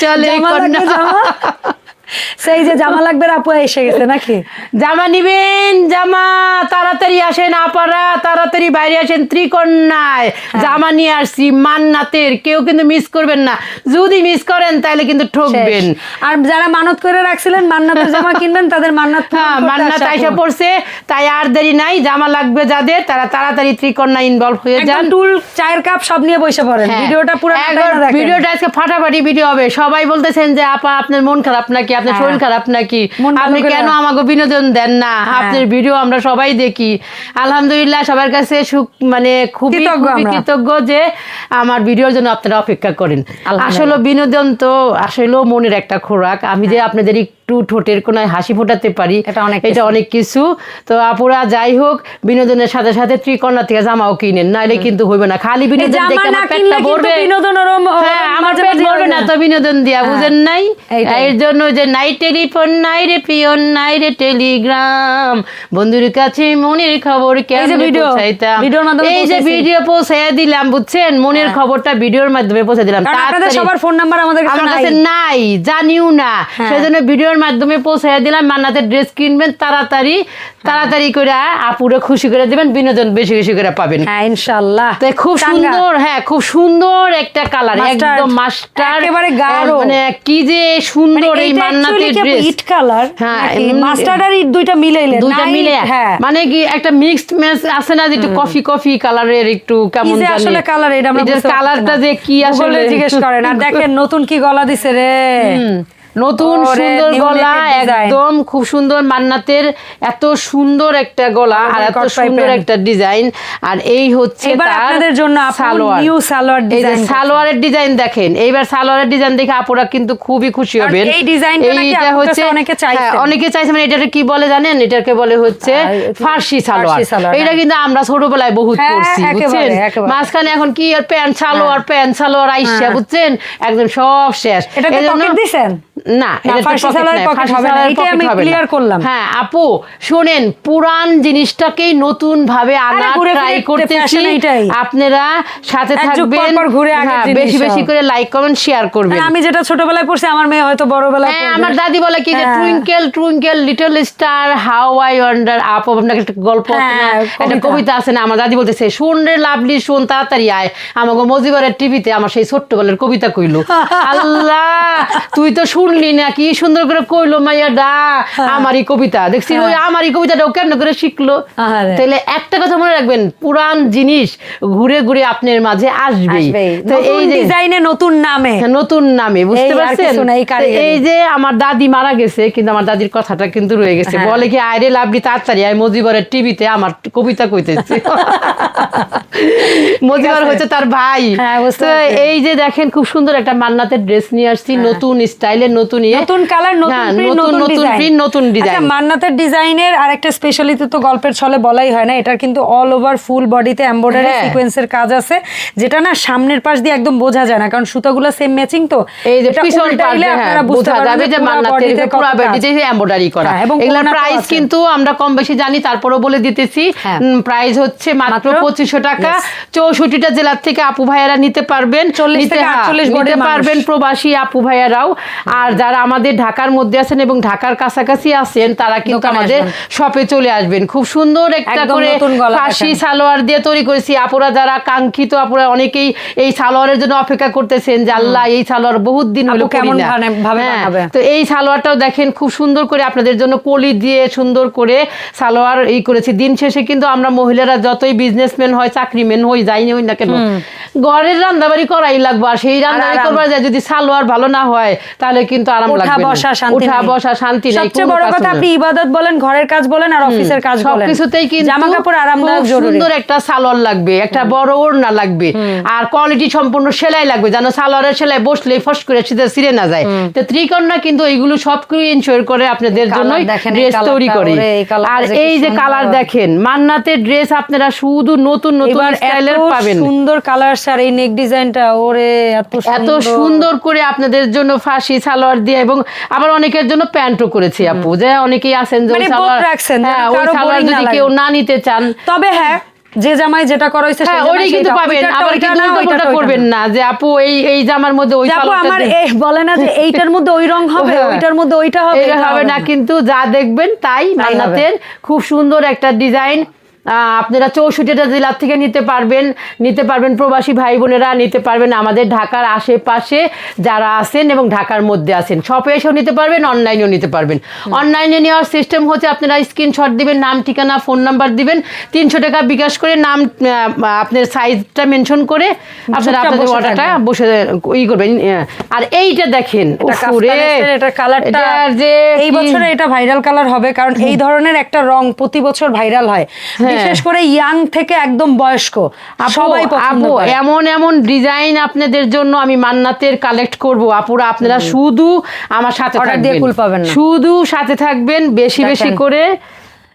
চলে জামা লাগবে কন্যা। জামা? সেই যে জামা লাগবে আপু এসে গেছে নাকি? জামা নিবেন জামা তাড়াতাড়ি আসেন আপারা তাড়াতাড়ি বাইরে আসেন ত্রিকন্যায় হ্যাঁ। জামা নিয়ে আসছি মান্নাতের কেউ কিন্তু মিস করবেন না। যদি মিস করেন তাহলে কিন্তু ঠকবেন। আর যারা মানত করে রাখছিলেন মান্নাতের জামা কিনবেন তাদের মান্নাত হ্যাঁ মান্নাত আইসা পড়ছে তাই আর দেরি নাই জামা লাগবে যাদের তারা তাড়াতাড়ি ত্রিকন্যা ইনভলভ হয়ে যান। টুল চায়ের কাপ সব নিয়ে বসে পড়েন। হ্যাঁ। ভিডিওটা পুরো ভিডিওটা আজকে ফাটাফাটি ভিডিও হবে। সবাই বলতেছেন যে আপা আপনার মন খারাপ নাকি? আপনার হ্যাঁ। শরীর খারাপ নাকি? আপনি কেন আমাকে বিনোদন দেন না? হ্যাঁ। আপনার ভিডিও আমরা সবাই দেখি। আলহামদুলিল্লাহ সবার কাছে সুখ মানে খুবই কৃতজ্ঞ যে আমার ভিডিওর জন্য আপনারা অপেক্ষা করেন। আসলে বিনোদন তো আসলেও মনের একটা খোরাক। আমি যে আপনাদের একটু ঠোঁটের কোনায় হাসি ফোটাতে পারি। এটা অনেক এটা অনেক কিছু। তো আপুরা যাই হোক বিনোদনের সাথে সাথে ত্রিকন্যা থেকে জামাও কিনেন নাইলে কিন্তু হইবে না। খালি বিনোদন দেখে আমার পেটটা ভরবে। হ্যাঁ আমার পেট ভরবে না। তো বিনোদন দিয়া হ্যাঁ, বুঝেন নাই? এর জন্য যে নাই টেলিফোন নাই রে পিয়ন নাই রে টেলিগ্রাম। বন্ধুর কাছে মনের খবর ভিডিও, পৌঁছাইতাম? এই যে ভিডিও পৌঁছাইয়া দিলাম বুঝছেন? মনের হ্যাঁ। খবরটা ভিডিওর মাধ্যমে পৌঁছে দিলাম। আপনাদের সবার ফোন নাম্বার আমাদের কাছে নাই। জানিও না। সেজন্য সেজন্য ভিডিওর মাধ্যমে পৌঁছাইয়া দিলাম মান্নাতের ড্রেস কিনবেন তাড়াতাড়ি তাড়াতাড়ি করে আপুরে খুশি করে দিবেন বিনোদন বেশি বেশি করে পাবেন। হ্যাঁ ইনশাআল্লাহ। খুব সুন্দর হ্যাঁ খুব সুন্দর একটা কালার একদম মাস্টার একেবারে গাঢ়। মানে কি যে সুন্দর মানে এই মান্নাতের ড্রেস ইট কালার হ্যাঁ, মাস্টার্ড আর ইট দুইটা মিলাইলে দুইটা মিলে হ্যাঁ। মানে কি একটা মিক্সড ম্যাচ আছে না যে একটু কফি কফি কালারের একটু কেমন জানি। আসলে কালার এটা আমরা কালারটা যে কি আসলে জিজ্ঞেস করেন আর দেখেন নতুন কি গলা দিছে রে? হুম, নতুন সুন্দর গলা একদম খুব সুন্দর মান্নাতের এত সুন্দর একটা গলা আর এত সুন্দর একটা ডিজাইন আর এই হচ্ছে এবার আপনাদের জন্য সালোয়ার new সালোয়ার করছে। সালোয়ারের ডিজাইন দেখেন এইবার সালোয়ারের ডিজাইন দেখে আপুরা কিন্তু খুবই খুশি হবেন এই ডিজাইনটা নাকি এইটা হচ্ছে অনেকে চাইছেন। হ্যাঁ, অনেকে চাইছে মানে এটাকে কি বলে জানেন এটাকে বলে হচ্ছে ফার্সি সালোয়ার সালোয়ার, এটা হ্যাঁ। কিন্তু আমরা ছোটবেলায় বহুত হ্যাঁ, পড়ছি একেবারে, বুঝছেন। মাঝখানে এখন কি আর প্যান্ট সালোয়ার প্যান্ট সালোয়ার আইসা হ্যাঁ। বুঝছেন একদম সব শেষ এজন্য- pocket দিছেন? না আমি করলাম। হ্যাঁ আপু শোনেন পুরান জিনিসটাকেই নতুন ভাবে আনা ট্রাই করতেছি। আপনারা সাথে থাকবেন। ঘুরে হ্যাঁ, বেশি বেশি করে লাইক কমেন্ট শেয়ার করবেন। আমি যেটা ছোটবেলায় পড়ছি আমার মেয়ে হয়তো বড়বেলায় হ্যাঁ আমার দাদি বলে কি যে হ্যাঁ। Twinkle twinkle little star how I wonder up আপনাকে একটা গল্প হ্যাঁ, একটা কবিতা। আছে না? আমার দাদি বলতেছে শুন রে লাভলি শুন তাড়াতাড়ি আয়। আমাকে মজিবরের টিভিতে আমার সেই ছোট্টবেলার কবিতা কইলো। আল্লাহ তুই তো শুনলি না কি সুন্দর করে কইলো মাইয়া ডা আমারই কবিতা। দেখছি ওই আমারই কবিতাটাও কেমন করে শিখলো? তাহলে একটা কথা মনে রাখবেন পুরান জিনিস ঘুরে ঘুরে আপনার মাঝে আসবেই। আসবেই। তো এই ডিজাইনে নতুন নামে। হ্যাঁ, নতুন নামে বুঝতে পারছেন? এই যে আমার দাদি মারা গেছে কিন্তু আমার দাদির কথাটা কিন্তু রয়ে গেছে। হ্যাঁ। বলে কি আইরে লাভলি তাড়াতাড়ি আয় মজিবরের টিভিতে আমার কবিতা কইতেছে। মজিবর। হচ্ছে তার ভাই। হ্যাঁ। এই যে দেখেন খুব সুন্দর একটা মান্নাতের ড্রেস নিয়ে আসছি নতুন স্টাইলের নতুন ইয়ে? নতুন কালার নতুন হ্যাঁ, print, নতুন নতুন ডিজাইন নতুন আচ্ছা মান্নাতের ডিজাইনের আরেকটা স্পেশালিটি তো গল্পের ছলে বলাই হয় না এটার কিন্তু অল ওভার ফুল বডিতে এমব্রয়ডারি হ্যাঁ। সিকোয়েন্সের কাজ আছে যেটা না সামনের পাশ দিয়ে একদম বোঝা যায় না কারণ সুতাগুলো সেম ম্যাচিং তো। এই যে পিছন পাশে, হ্যাঁ, আপনারা বুঝতে বোঝা পারবেন যাবে যে মান্নাতের পুরা। বডিতে এমব্রয়ডারি করা। হ্যাঁ, প্রাইস কিন্তু আমরা কম বেশি জানি তারপরেও বলে দিতেছি। হ্যাঁ। প্রাইস হচ্ছে মাত্র পঁচিশশো টাকা। Yes. চৌষট্টিটা জেলার থেকে আপু ভাইয়ারা নিতে পারবেন। 40 নিতে থেকে হ্যাঁ, 48 নিতে বডির মানুষ। পারবেন প্রবাসী আপু ভাইয়ারাও। আর যারা আমাদের ঢাকার মধ্যে আছেন এবং ঢাকার কাছাকাছি আছেন তারা কিন্তু আমাদের শপে চলে আসবেন। খুব সুন্দর একটা করে ফাঁসি সালোয়ার দিয়ে তৈরি করেছি। আপুরা যারা কাঙ্ক্ষিত আপুরা অনেকেই এই সালোয়ারের জন্য অপেক্ষা করতেছেন যে আল্লাহ এই সালোয়ার বহুত দিন হলো কেমন হ্যাঁ, তো এই সালোয়ারটাও দেখেন খুব সুন্দর করে আপনাদের জন্য কলি দিয়ে সুন্দর করে সালোয়ার এই করেছি। দিন শেষে কিন্তু আমরা মহিলারা যতই বিজনেসম্যান হয় চাকরিম্যান হই যাই হই না কেন ঘরের রান্নাবাড়ি করাই লাগবে। আর সেই রান্নাবাড়ি করবার যায় যদি সালোয়ার ভালো না হয় তাহলে কিন্তু আরাম লাগবে না। বসা শান্তি ওঠা নাই। বসা শান্তি নাই সবচেয়ে বড় কথা আপনি ইবাদত বলেন ঘরের কাজ বলেন আর অফিসের কাজ বলেন। সবকিছুতেই কিন্তু জামা কাপড় আরামদায়ক জরুরি। সুন্দর একটা সালোয়ার লাগবে একটা বড় ওড়না লাগবে। আর কোয়ালিটি সম্পূর্ণ সেলাই লাগবে যেন সালোয়ারের সেলাই বসলে ফস করে সিধে ছিঁড়ে না যায়। তো ত্রিকন্যা কিন্তু এইগুলো সব কিছু ইনশোর করে আপনাদের এই জন্য ড্রেস তৈরি করে। আর যে এই যে কালার দেখেন মান্নাতের ড্রেস আপনারা শুধু নতুন নতুন স্টাইলের পাবেন। সুন্দর কালার আর এই নেক ডিজাইনটা ওরে এত এত সুন্দর করে আপনাদের জন্য ফাঁসি সালোয়ার দিয়ে এবং আবার অনেকের জন্য প্যান্টও করেছি আপু। যে অনেকেই আছেন যে মানে সালোয়ার হ্যাঁ ওই সালোয়ার যদি কেউ না নিতে চান। তবে হ্যাঁ যে জামাই যেটা করা হ্যাঁ ওইটাই কিন্তু পাবেন। আবার করবেন না। যে আপু এই এই জামার মধ্যে ওই আপু আমার এই বলে না যে এইটার মধ্যে ওই রং হবে হ্যাঁ। ওইটার মধ্যে ওইটা হবে হবে না কিন্তু যা দেখবেন তাই মান্নাতের খুব সুন্দর একটা ডিজাইন। আপনারা চৌষট্টিটা জেলার থেকে নিতে পারবেন নিতে পারবেন প্রবাসী ভাই বোনেরা নিতে পারবেন আমাদের ঢাকার আশেপাশে যারা আছেন এবং ঢাকার মধ্যে আছেন। শপে এসেও নিতে পারবেন অনলাইনেও নিতে পারবেন। অনলাইনে নেওয়ার সিস্টেম হচ্ছে আপনারা স্ক্রিনশট দিবেন নাম ঠিকানা ফোন নাম্বার দিবেন তিনশো টাকা বিকাশ করে নাম আপনার সাইজটা মেনশন করে আপনারা আপনাদের অর্ডারটা বসে ই করবেন আর এইটা দেখেন এটা কালারটা যে এই বছরে এটা ভাইরাল কালার হবে কারণ এই ধরনের একটা রং প্রতি বছর ভাইরাল হয়। বিশেষ করে ইয়াং থেকে একদম বয়স্ক। সবাই আপু, এমন এমন ডিজাইন আপনাদের জন্য আমি মান্নাতের কালেক্ট করব। আপুরা আপনারা শুধু আমার সাথে অর্ডার দিয়ে থাকবেন। শুধু সাথে থাকবেন বেশি বেশি করে।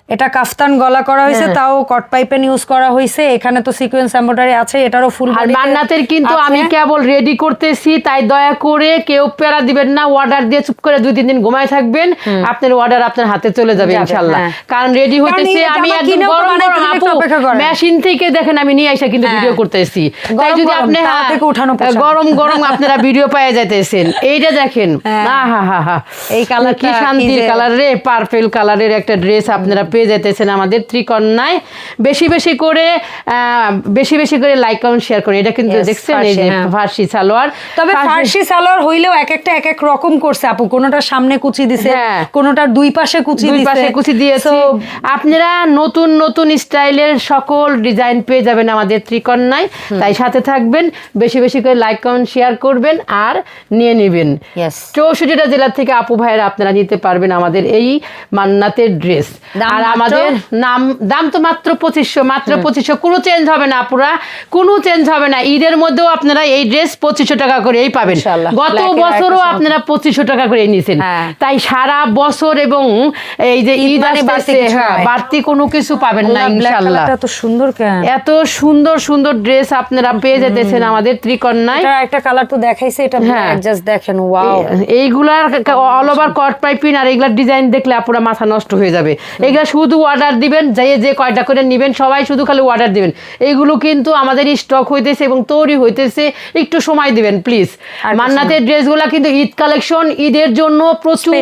এটা কাফতান গলা করা হয়েছে হ্যাঁ। তাও কট পাইপেন ইউজ করা হয়েছে এখানে তো সিকোয়েন্স এমব্রয়ডারি আছে এটারও ফুল আর মান্নাতের কিন্তু আমি কেবল রেডি করতেছি তাই দয়া করে কেউ প্যারা দিবেন না অর্ডার দিয়ে চুপ করে দুই তিন দিন ঘুমায় থাকবেন আপনার অর্ডার আপনার হাতে চলে যাবে ইনশাল্লাহ হ্যাঁ। কারণ রেডি হইতেছে আমি একদম গরম গরম আপু। মেশিন থেকে দেখেন আমি নিয়ে এসে কিন্তু হ্যাঁ। ভিডিও করতেছি তাই যদি আপনি হ্যাঁ। গরম গরম আপনারা ভিডিও পাওয়া যাইতেছেন এইটা দেখেন হ্যাঁ। হা হা হা এই কালার কি কি শান্তির কালার রে পার্পেল কালারের একটা ড্রেস আপনারা পেয়ে যাইতেছেন আমাদের ত্রিকন্যায় বেশি বেশি করে বেশি বেশি করে লাইক কমেন্ট শেয়ার করুন। এটা কিন্তু দেখছেন এই যে হ্যাঁ। ফার্সি সালোয়ার। তবে ফার্সি- সালোয়ার হইলেও এক একটা এক এক রকম করছে আপু। কোনোটা সামনে কুচি দিছে হ্যাঁ। কোনোটার দুই পাশে কুচি দুই পাশে কুচি দিয়েছি। আপনারা নতুন নতুন স্টাইলের সকল ডিজাইন পেয়ে যাবেন আমাদের ত্রিকন্যায় তাই সাথে থাকবেন বেশি বেশি করে লাইক কমেন্ট শেয়ার করবেন আর নিয়ে নেবেন. চৌষট্টিটা জেলা থেকে আপু ভাইয়েরা আপনারা নিতে পারবেন আমাদের এই মান্নাতের ড্রেস আর? আমাদের নাম দাম তো মাত্র পঁচিশশো মাত্র পঁচিশশো। কোনো চেঞ্জ হবে না আপুরা কোনো চেঞ্জ হবে না। ঈদের মধ্যেও আপনারা এই ড্রেস পঁচিশশো টাকা করেই পাবেন। গত বছরও আপনারা পঁচিশশো টাকা করে নিয়েছেন হ্যাঁ। তাই সারা বছর এবং এই যে ঈদ মানে বাড়তি হ্যাঁ কোনো কিছু পাবেন না ইনশাল্লাহ এত সুন্দর এত সুন্দর সুন্দর ড্রেস আপনারা পেয়ে যেতেছেন আমাদের ত্রিকন্যায় একটা কালার তো দেখাইছে এটা হ্যাঁ। জাস্ট দেখেন ওয়াও এইগুলার অল ওভার কট পাইপিং আর এইগুলার ডিজাইন দেখলে আপুরা মাথা নষ্ট হয়ে যাবে। এগুলা শুধু অর্ডার দিবেন যে যে কয়টা করে নেবেন সবাই শুধু খালি অর্ডার দিবেন। এইগুলো কিন্তু আমাদের স্টক হইতেছে এবং তৈরি হইতেছে একটু সময় দিবেন প্লিজ মান্নাতের ড্রেসগুলা কিন্তু ঈদ কালেকশন ঈদের জন্য প্রচুর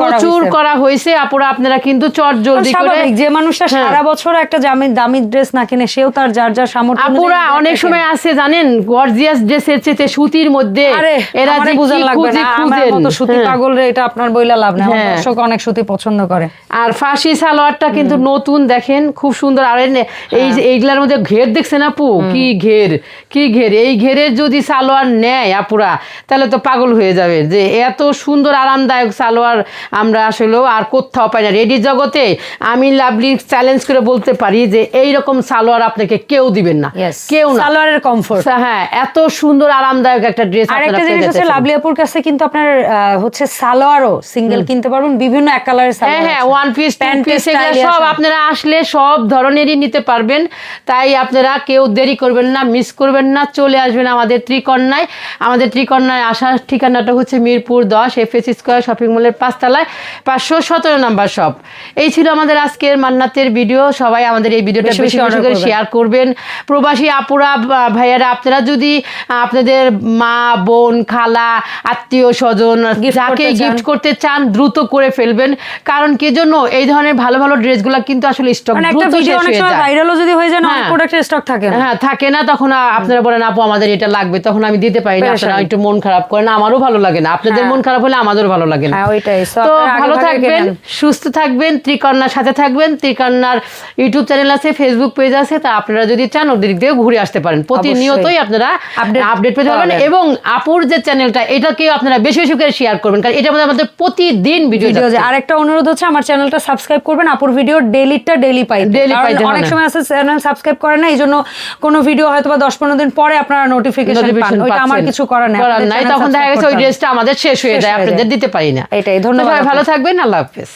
প্রচুর। করা হয়েছে আপুরা আপনারা কিন্তু চট জলদি করে যে মানুষটা হ্যাঁ। সারা বছর একটা দামি দামি ড্রেস না কিনে সেও তার যার যার সামর্থ্য আপুরা অনেক সময় আছে জানেন? গর্জিয়াস ড্রেসের চেতে সুতির মধ্যে এরা যে বুঝার কি লাগবে না। আমার মতো সুতি হ্যাঁ। পাগল রে এটা আপনার বইলা লাভ নেই। আমার হ্যাঁ। দর্শক অনেক সুতি পছন্দ করে। আর ফাঁসি সালোয়ারটা কিন্তু নতুন দেখেন খুব সুন্দর। আর এই হ্যাঁ। এইগুলার মধ্যে ঘের দেখছেন আপু? কি ঘের? কি ঘের? এই ঘেরের যদি সালোয়ার নেয় আপুরা তাহলে তো পাগল হয়ে যাবে যে এত সুন্দর আরামদায়ক সালোয়ার আমরা আসলেও আর কোথাও পাই না। রেডি জগতে আমি লাভলি চ্যালেঞ্জ করে বলতে পারি যে এই রকম সালোয়ার আপনাকে কেউ দিবেন না। কেউ না। সালোয়ারের কমফোর্ট হ্যাঁ এত সুন্দর আরামদায়ক একটা ড্রেস আর একটা জিনিস হচ্ছে লাভলি আপুর কাছে কিন্তু আপনার হচ্ছে সালোয়ারও সিঙ্গেল কিনতে পারবেন বিভিন্ন এক কালারের হ্যাঁ সালোয়ার হ্যাঁ আছে। One piece two Pant piece সব আপনারা আসলে সব ধরনেরই নিতে পারবেন। তাই আপনারা কেউ দেরি করবেন না মিস করবেন না চলে আসবেন আমাদের ত্রিকন্যায়। আমাদের ত্রিকন্যায় আসার ঠিকানাটা হচ্ছে মিরপুর দশ এফ এস স্কোয়ার শপিং মলের পাঁচতলায় পাঁচশো সতেরো নাম্বার শপ এই ছিল আমাদের আজকের মান্নাতের ভিডিও সবাই আমাদের এই ভিডিওটা বেশি বেশি করে শেয়ার করবেন। প্রবাসী আপুরা ভাইয়ারা আপনারা যদি আপনাদের মা বোন খালা আত্মীয় স্বজন যাকে গিফট করতে চান দ্রুত করে ফেলবেন। কারণ কি জন্য? এই ধরনের ভালো ভালো ড্রেসগুলো কিন্তু আসলে স্টক মানে একটা দ্রুত শেষ হয়ে যায়। ভাইরালও যদি হয়ে যায় না অনেক হ্যাঁ। প্রোডাক্টের স্টক থাকে না। হ্যাঁ থাকে না তখন আপনারা বলেন আপু আমাদের এটা লাগবে। তখন আমি দিতে পারি না আপনারা একটু মন খারাপ করেন। আমারও ভালো লাগে না। আপনাদের হ্যাঁ। মন খারাপ হলে আমাদেরও ভালো লাগে না। হ্যাঁ, ওইটাই। তো ভালো থাকবেন সুস্থ থাকবেন ত্রিকন্যার সাথে থাকবেন। ত্রিকন্যার ইউটিউব চ্যানেল আছে ফেসবুক পেজ আছে। তা আপনারা যদি চান ওদের দিয়ে ঘুরে আসতে পারেন। প্রতিনিয়তই আপনারা আপডেট পেতে পারবেন। এবং আপুর যে চ্যানেলটা এটাকেও আপনারা বেশি বেশি করে শেয়ার করবেন। কারণ এটা আমাদের প্রতিদিন ভিডিও আর একটা অনুরোধ হচ্ছে আমার চ্যানেলটা সাবস্ক্রাইব করবেন। আপুর ভিডিও ডেলিটা ডেলি পাই। অনেক সময় আছে চ্যানেল সাবস্ক্রাইব করে না এই জন্য কোনো ভিডিও হয়তো বা দশ পনেরো দিন পরে আপনারা নোটিফিকেশন পান। ওইটা আমার কিছু করার নাই তখন দেখা গেছে ওই ড্রেসটা আমাদের শেষ হয়ে যায় আপনাদের দিতে পারি না। এটাই, ধন্যবাদ ভালো থাকবেন আল্লাহ হাফেজ।